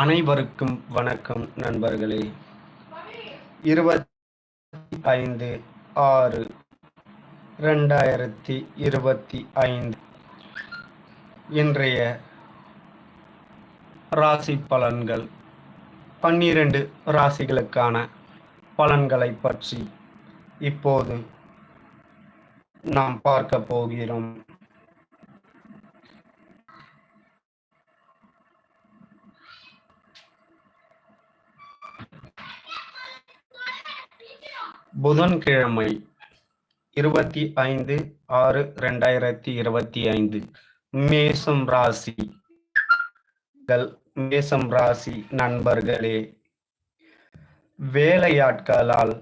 அனைவருக்கும் வணக்கம் நண்பர்களே. இருபத்தி ஐந்து ஆறு ரெண்டாயிரத்தி இருபத்தி ஐந்து இன்றைய ராசி பலன்கள். பன்னிரண்டு ராசிகளுக்கான பலன்களை பற்றி இப்போது நாம் பார்க்க போகிறோம். புதன்கிழமை இருபத்தி ஐந்து ஆறு ரெண்டாயிரத்தி இருபத்தி ஐந்து. மேசம் ராசி. மேசம் ராசி நண்பர்களே வேலையாட்களால்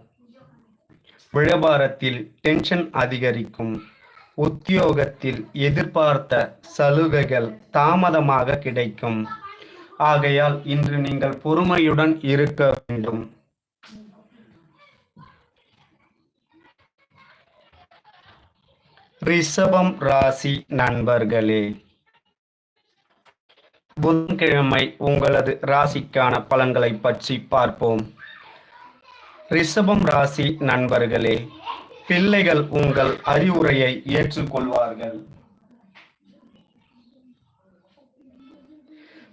வியாபாரத்தில் டென்ஷன் அதிகரிக்கும். உத்தியோகத்தில் எதிர்பார்த்த சலுகைகள் தாமதமாக கிடைக்கும். ஆகையால் இன்று நீங்கள் பொறுமையுடன் இருக்க வேண்டும். ரிஷபம் ராசி நண்பர்களே புதன்கிழமை உங்களது ராசிக்கான பலன்களை பற்றி பார்ப்போம். ரிஷபம் ராசி நண்பர்களே பிள்ளைகள் உங்கள் அறிவுரையை ஏற்றுக்கொள்வார்கள்.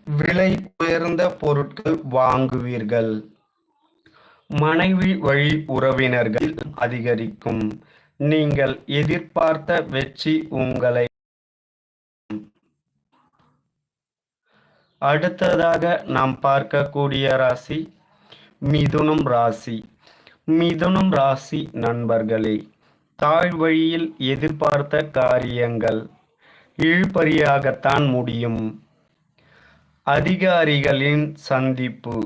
விலை உயர்ந்த பொருட்கள் வாங்குவீர்கள். மனைவி வழி உறவினர்கள் அதிகரிக்கும். நீங்கள் எதிர்பார்த்த வெற்றி உங்களை அடுத்ததாக நாம் பார்க்கக்கூடிய ராசி மிதுனம் ராசி. மிதுனம் ராசி நண்பர்களே தாழ் வழியில் எதிர்பார்த்த காரியங்கள் இழுபறியாகத்தான் முடியும். அதிகாரிகளின் சந்திப்பு.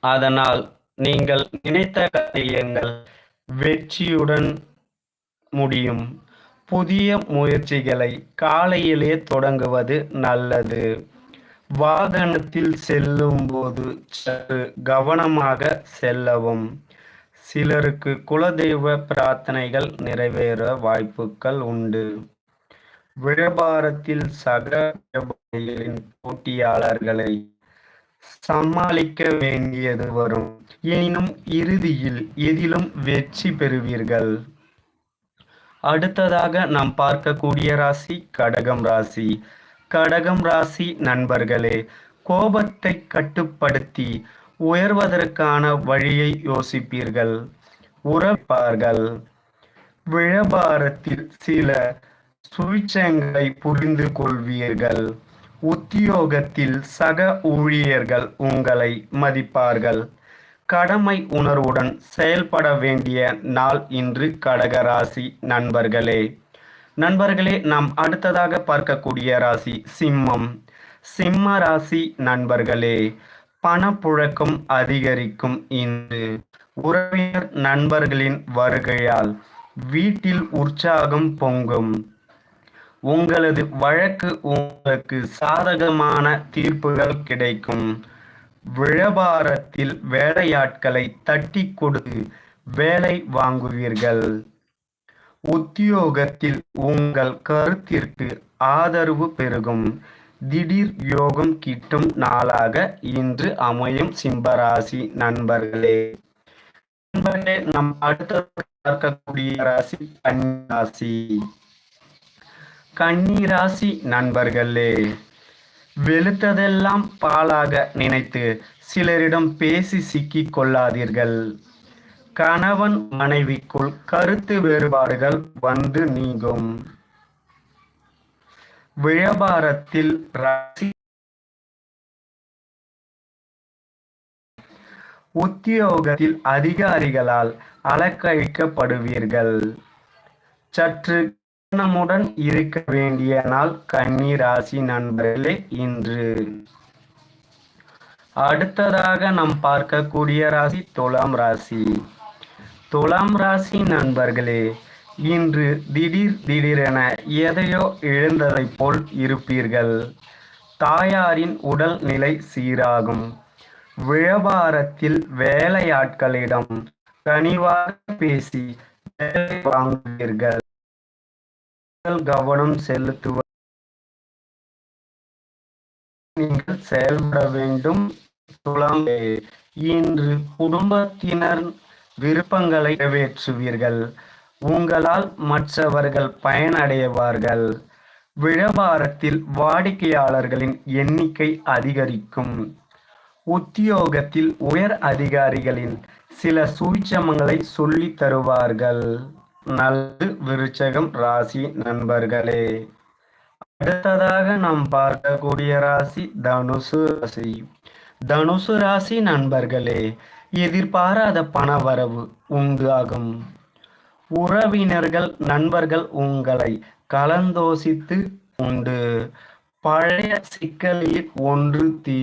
அதனால் நீங்கள் நினைத்த காரியங்கள் வெற்றியுடன் முடியும். புதிய முயற்சிகளை காலையிலே தொடங்குவது நல்லது. வாகனத்தில் செல்லும் போது சற்று கவனமாக செல்லவும். சிலருக்கு குலதெய்வ பிரார்த்தனைகள் நிறைவேற வாய்ப்புகள் உண்டு. வியாபாரத்தில் சக வியாபாரிகளின் போட்டியாளர்களை சமாளிக்க வேண்டியது வரும். எனினும் இறுதியில் எதிலும் வெற்றி பெறுவீர்கள். அடுத்ததாக நாம் பார்க்கக்கூடிய ராசி கடகம் ராசி. கடகம் ராசி நண்பர்களே கோபத்தை கட்டுப்படுத்தி உயர்வதற்கான வழியை யோசிப்பீர்கள். உறப்பார்கள். வியாபாரத்தில் சில சுவிச்சங்களை புரிந்து கொள்வீர்கள். உத்தியோகத்தில் சக ஊழியர்கள் உங்களை மதிப்பார்கள். கடமை உணர்வுடன் செயல்பட வேண்டிய நாள் இன்று கடகராசி நண்பர்களே. நண்பர்களே நாம் அடுத்ததாக பார்க்கக்கூடிய ராசி சிம்மம். சிம்ம ராசி நண்பர்களே பணப்புழக்கம் அதிகரிக்கும் இன்று. உறவினர் நண்பர்களின் வருகையால் வீட்டில் உற்சாகம் பொங்கும். உங்களது வழக்கு உங்களுக்கு சாதகமான தீர்ப்புகள் கிடைக்கும். வியாபாரத்தில் வேலையாட்களை தட்டி கொடுத்து வேலை வாங்குவீர்கள். உத்தியோகத்தில் உங்கள் கருத்திற்கு ஆதரவு பெருகும். திடீர் யோகம் கிட்டும் நாளாக இன்று அமையும் சிம்பராசி நண்பர்களே. நண்பர்களே நம் அடுத்த பார்க்கக்கூடிய ராசி கன்னிராசி. கன்னிராசி நண்பர்களே வெளுத்ததெல்லாம் பாலாக நினைத்து சிலரிடம் பேசி சிக்கிக் கொள்ளாதீர்கள். கணவன் மனைவிக்குள் கருத்து வேறுபாடுகள் வந்து நீங்கும். வியாபாரத்தில் உத்தியோகத்தில் அதிகாரிகளால் அலக்கழிக்கப்படுவீர்கள். சற்று கவனமுடன் இருக்க வேண்டிய நாள் கன்னி ராசி நண்பர்களே இன்று. அடுத்ததாக நாம் பார்க்கக்கூடிய ராசி துலாம் ராசி. துலாம் ராசி நண்பர்களே இன்று திடீர் திடீரென எதையோ இழந்ததைப் போல் இருப்பீர்கள். தாயாரின் உடல் நிலை சீராகும். வியாபாரத்தில் வேலையாட்களிடம் கனிவாக பேசி வேலை வாங்குவீர்கள். கவனம் செலுத்துவது நீங்கள் செயல்பட வேண்டும். துலாம் இன்று குடும்பத்தினர் விருப்பங்களை நிறைவேற்றுவீர்கள். உங்களால் மற்றவர்கள் பயனடைவார்கள். வியாபாரத்தில் வாடிக்கையாளர்களின் எண்ணிக்கை அதிகரிக்கும். உத்தியோகத்தில் உயர் அதிகாரிகளின் சில சூட்சமங்களை சொல்லித் தருவார்கள். நல்ல விருச்சகம் ராசி நண்பர்களே. அடுத்ததாக நாம் பார்க்கக்கூடிய ராசி தனுசு ராசி. தனுசு ராசி நண்பர்களே எதிர்பாராத பணவரவு உண்டாகும். உறவினர்கள் நண்பர்கள் உங்களை கலந்தோசித்து உண்டு. பழைய சிக்கலில் ஒன்று தீ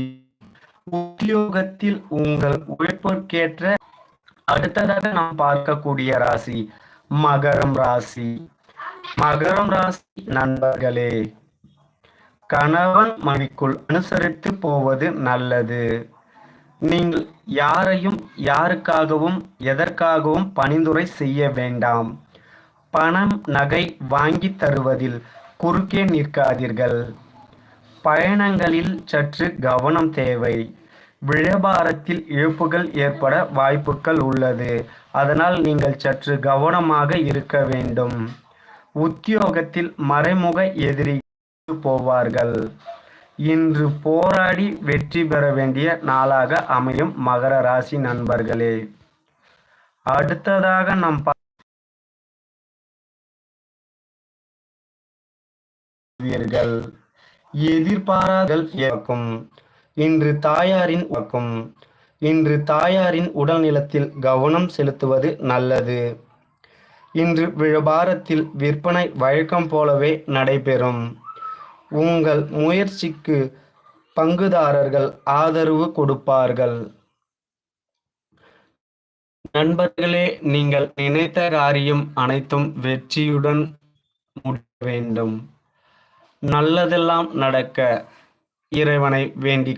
உத்தியோகத்தில் உங்கள் உழைப்பிற்கேற்ற அடுத்ததாக நாம் பார்க்கக்கூடிய ராசி மகரம் ராசி. மகரம் ராசி நண்பர்களே கணவன் மணிக்குள் அனுசரித்து போவது நல்லது. நீங்கள் யாரையும் யாருக்காகவும் எதற்காகவும் பணிந்துரை செய்ய வேண்டாம். பணம் நகை வாங்கி தருவதில் குறுக்கே நிற்காதீர்கள். பயணங்களில் சற்று கவனம் தேவை. வியாபாரத்தில் இழப்புகள் ஏற்பட வாய்ப்புகள் உள்ளது. அதனால் நீங்கள் சற்று கவனமாக இருக்க வேண்டும். உத்தியோகத்தில் மறைமுக எதிரி போவார்கள். இன்று போராடி வெற்றி பெற வேண்டிய நாளாக அமையும் மகர ராசி நண்பர்களே. அடுத்ததாக நம் எதிர்பாராதல் இருக்கும் இன்று தாயாரின் வக்கும் இன்று தாயாரின் உடல் நிலத்தில் கவனம் செலுத்துவது நல்லது. இன்று வியாபாரத்தில் விற்பனை வழக்கம் போலவே நடைபெறும். உங்கள் முயற்சிக்கு பங்குதாரர்கள் ஆதரவு கொடுப்பார்கள். நண்பர்களே நீங்கள் நினைத்த காரியம் அனைத்தும் வெற்றியுடன் முடிய வேண்டும். நல்லதெல்லாம் நடக்க இறைவனை வேண்டி